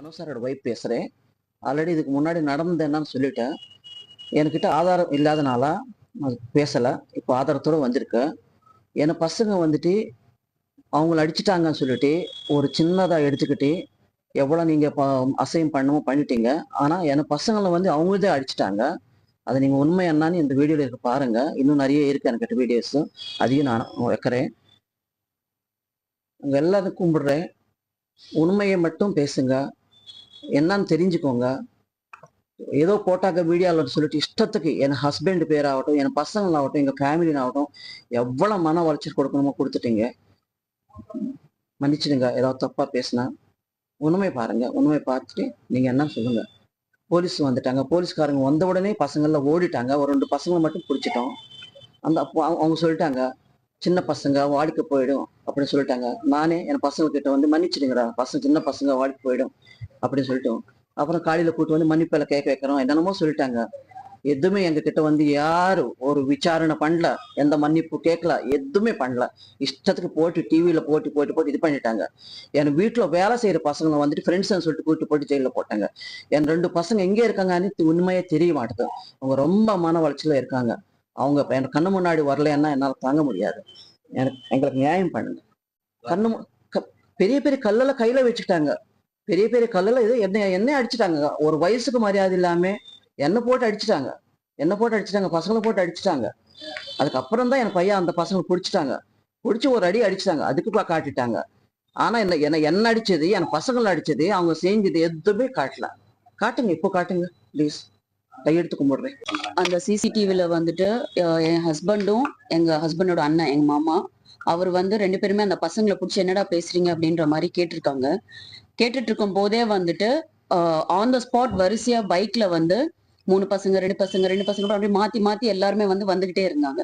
மனோசாரோட wife பேசுகிறேன் already இதுக்கு முன்னாடி நடந்தது என்னன்னு சொல்லிட்டேன். என்கிட்ட ஆதாரம் இல்லாதனால நான் பேசலை. இப்போ ஆதாரத்தோடு வந்திருக்கேன் ஏன்னா பசங்க வந்துட்டு அவங்கள அடிச்சிட்டாங்கன்னு சொல்லிட்டு ஒரு சின்னதாக எடுத்துக்கிட்டு எவ்வளோ நீங்கள் அசைன் பண்ணமோ பண்ணிட்டீங்க. ஆனால் என் பசங்களை வந்து அவங்களதே அடிச்சிட்டாங்க. அதை நீங்கள் உண்மை என்னன்னு இந்த வீடியோவில் இருக்க பாருங்கள் இன்னும் நிறைய இருக்குது என்கிட்ட வீடியோஸ் அதையும் நான் வைக்கிறேன். உங்கள் எல்லாரும் கும்பிடுறேன் உண்மையை மட்டும் பேசுங்க. என்னன்னு தெரிஞ்சுக்கோங்க. ஏதோ போட்டாக்க வீடியோவில் சொல்லிட்டு இஷ்டத்துக்கு என் ஹஸ்பண்ட் பேராகட்டும் என் பசங்களாகட்டும் எங்கள் ஃபேமிலினாகட்டும் எவ்வளோ மன வளர்ச்சி கொடுக்கணுமோ கொடுத்துட்டீங்க. மன்னிச்சிடுங்க ஏதாவது தப்பாக பேசினா உண்மை பாருங்க உண்மை பார்த்துட்டு நீங்கள் என்ன சொல்லுங்க. போலீஸ் வந்துட்டாங்க. போலீஸ்காரங்க வந்த உடனே பசங்கள்லாம் ஓடிட்டாங்க. ஒரு ரெண்டு பசங்களை மட்டும் பிடிச்சிட்டோம். அந்த அப்போ அவங்க- அவங்க சொல்லிட்டாங்க சின்ன பசங்க வாடிக்கை போயிடும் அப்படின்னு சொல்லிட்டாங்க. நானே என் பசங்க கிட்ட வந்து மன்னிச்சிடுங்கடா பசங்க சின்ன பசங்க வாடிக்கை போயிடும். அப்படின்னு சொல்லிட்டோம். அப்புறம் காலையில கூட்டு வந்து மன்னிப்பில கேட்க வைக்கிறோம். என்னென்னமோ சொல்லிட்டாங்க. எதுவுமே எங்க கிட்ட வந்து யாரும் ஒரு விசாரணை பண்ணல. எந்த மன்னிப்பு கேட்கல. எதுவுமே பண்ணல. இஷ்டத்துக்கு போட்டு டிவியில போட்டு போட்டு போட்டு இது பண்ணிட்டாங்க. என் வீட்டுல வேலை செய்யற பசங்களை வந்துட்டு ஃப்ரெண்ட்ஸ் சொல்லிட்டு கூட்டு போட்டு ஜெயில போட்டாங்க. என் ரெண்டு பசங்க எங்க இருக்காங்கன்னு உண்மையே தெரிய மாட்டேது. அவங்க ரொம்ப மன வளர்ச்சியில இருக்காங்க. அவங்க என் கண்ணு முன்னாடி வரலைன்னா என்னால தாங்க முடியாது. எனக்கு எங்களுக்கு நியாயம் பண்ணுங்க. கண்ணு மு- க- பெரிய பெரிய கல்லெல்லாம் கையில வச்சுக்கிட்டாங்க. பெரிய பெரிய கல்லில் இது என்ன என்ன அடிச்சிட்டாங்க. ஒரு வயசுக்கு மரியாதை இல்லாமல் என்ன போட்டு அடிச்சிட்டாங்க. என்ன போட்டு அடிச்சிட்டாங்க பசங்களை போட்டு அடிச்சிட்டாங்க. அதுக்கப்புறம் தான் என் பையன் அந்த பசங்களை பிடிச்சிட்டாங்க. பிடிச்சி ஒரு அடி அடிச்சிட்டாங்க. அதுக்கு காட்டிட்டாங்க. ஆனா என்ன என்ன என்ன அடிச்சது என் பசங்களை அடிச்சது அவங்க செஞ்சது எதுவுமே காட்டல. காட்டுங்க இப்போ காட்டுங்க ப்ளீஸ் கையெடுத்து கும்பிடுறேன். அந்த சிசிடிவில வந்துட்டு என் ஹஸ்பண்டும் எங்க ஹஸ்பண்டோட அண்ணன் எங்க மாமா அவர் வந்து ரெண்டு பேருமே அந்த பசங்களை பிடிச்சி என்னடா பேசுறீங்க அப்படின்ற மாதிரி கேட்டிருக்காங்க. கேட்டுட்டு இருக்கும் போதே வந்துட்டு ஆன் த ஸ்பாட் வரிசையா பைக்ல வந்து மூணு பசங்க ரெண்டு பசங்க ரெண்டு பசங்க அப்படியே மாத்தி மாத்தி எல்லாருமே வந்து வந்துகிட்டே இருந்தாங்க.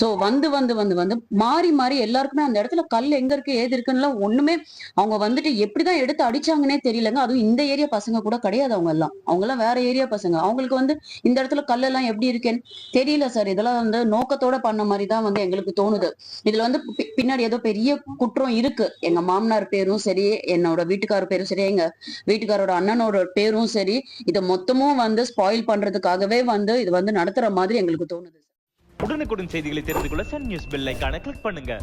சோ வந்து வந்து வந்து வந்து மாறி மாறி எல்லாருக்குமே அந்த இடத்துல கல் எங்க இருக்கு ஏது இருக்குன்னு ஒண்ணுமே அவங்க வந்துட்டு எப்படிதான் எடுத்து அடிச்சாங்கன்னே தெரியலங்க. அதுவும் இந்த ஏரியா பசங்க கூட கிடையாது அவங்க எல்லாம். அவங்க எல்லாம் வேற ஏரியா பசங்க. அவங்களுக்கு வந்து இந்த இடத்துல கல்லெல்லாம் எப்படி இருக்கேன்னு தெரியல சார். இதெல்லாம் வந்து நோக்கத்தோட பண்ண மாதிரி தான் வந்து எங்களுக்கு தோணுது. இதுல வந்து பின்னாடி ஏதோ பெரிய குற்றம் இருக்கு. எங்க மாமனார் பேரும் சரி என்னோட வீட்டுக்காரர் பேரும் சரி எங்க வீட்டுக்காரோட அண்ணனோட பேரும் சரி இதை மொத்தமும் வந்து ஸ்பாயில் பண்றதுக்காகவே வந்து இது வந்து நடத்துற மாதிரி எங்களுக்கு தோணுது உடனுக்குடன் செய்திகளை தெரிந்து கொள்ள சன் நியூஸ் பெல் ஐக்கான கிளிக் பண்ணுங்க.